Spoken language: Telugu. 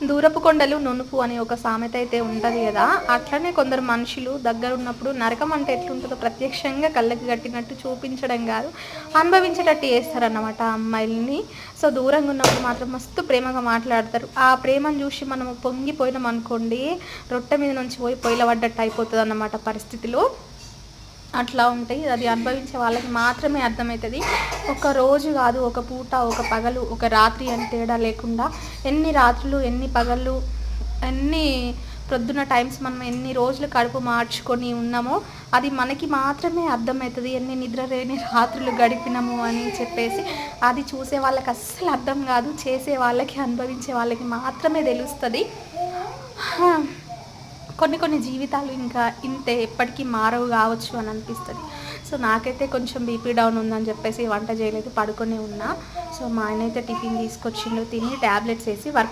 దూరపు కొండలు నునుపు అని ఒక సామెత అయితే ఉంటుంది కదా. అట్లనే కొందరు మనుషులు దగ్గర ఉన్నప్పుడు నరకం అంటే ఎట్లుంటుందో ప్రత్యక్షంగా కళ్ళకి కట్టినట్టు చూపించడం కాదు అనుభవించేటట్టు చేస్తారన్నమాట ఆ అమ్మాయిల్ని. సో దూరంగా ఉన్నప్పుడు మాత్రం మస్తు ప్రేమగా మాట్లాడతారు. ఆ ప్రేమను చూసి మనం పొంగిపోయినాం అనుకోండి రొట్టె మీద నుంచి పోయి పొయ్యిల పడ్డట్టు అయిపోతుంది అన్నమాట పరిస్థితిలో. అట్లా ఉంటాయి. అది అనుభవించే వాళ్ళకి మాత్రమే అర్థమవుతుంది. ఒక రోజు కాదు ఒక పూట ఒక పగలు ఒక రాత్రి అని తేడా లేకుండా ఎన్ని రాత్రులు ఎన్ని పగళ్ళు ఎన్ని ప్రొద్దున టైమ్స్ మనం ఎన్ని రోజులు కడుపు మార్చుకొని ఉన్నామో అది మనకి మాత్రమే అర్థమవుతుంది. ఎన్ని నిద్ర లేని రాత్రులు గడిపినాము అని చెప్పేసి అది చూసే వాళ్ళకి అస్సలు అర్థం కాదు. చేసే వాళ్ళకి అనుభవించే వాళ్ళకి మాత్రమే తెలుస్తుంది. కొన్ని కొన్ని జీవితాలు ఇంకా ఇంతే ఎప్పటికీ మారవు కావచ్చు అని అనిపిస్తుంది. సో నాకైతే కొంచెం బీపీ డౌన్ ఉందని చెప్పేసి వంట చేయలేదు పడుకొని ఉన్నా. సో మా ఆయన అయితే టిఫిన్ తీసుకొచ్చిండు తిని ట్యాబ్లెట్స్ వేసి వర్క్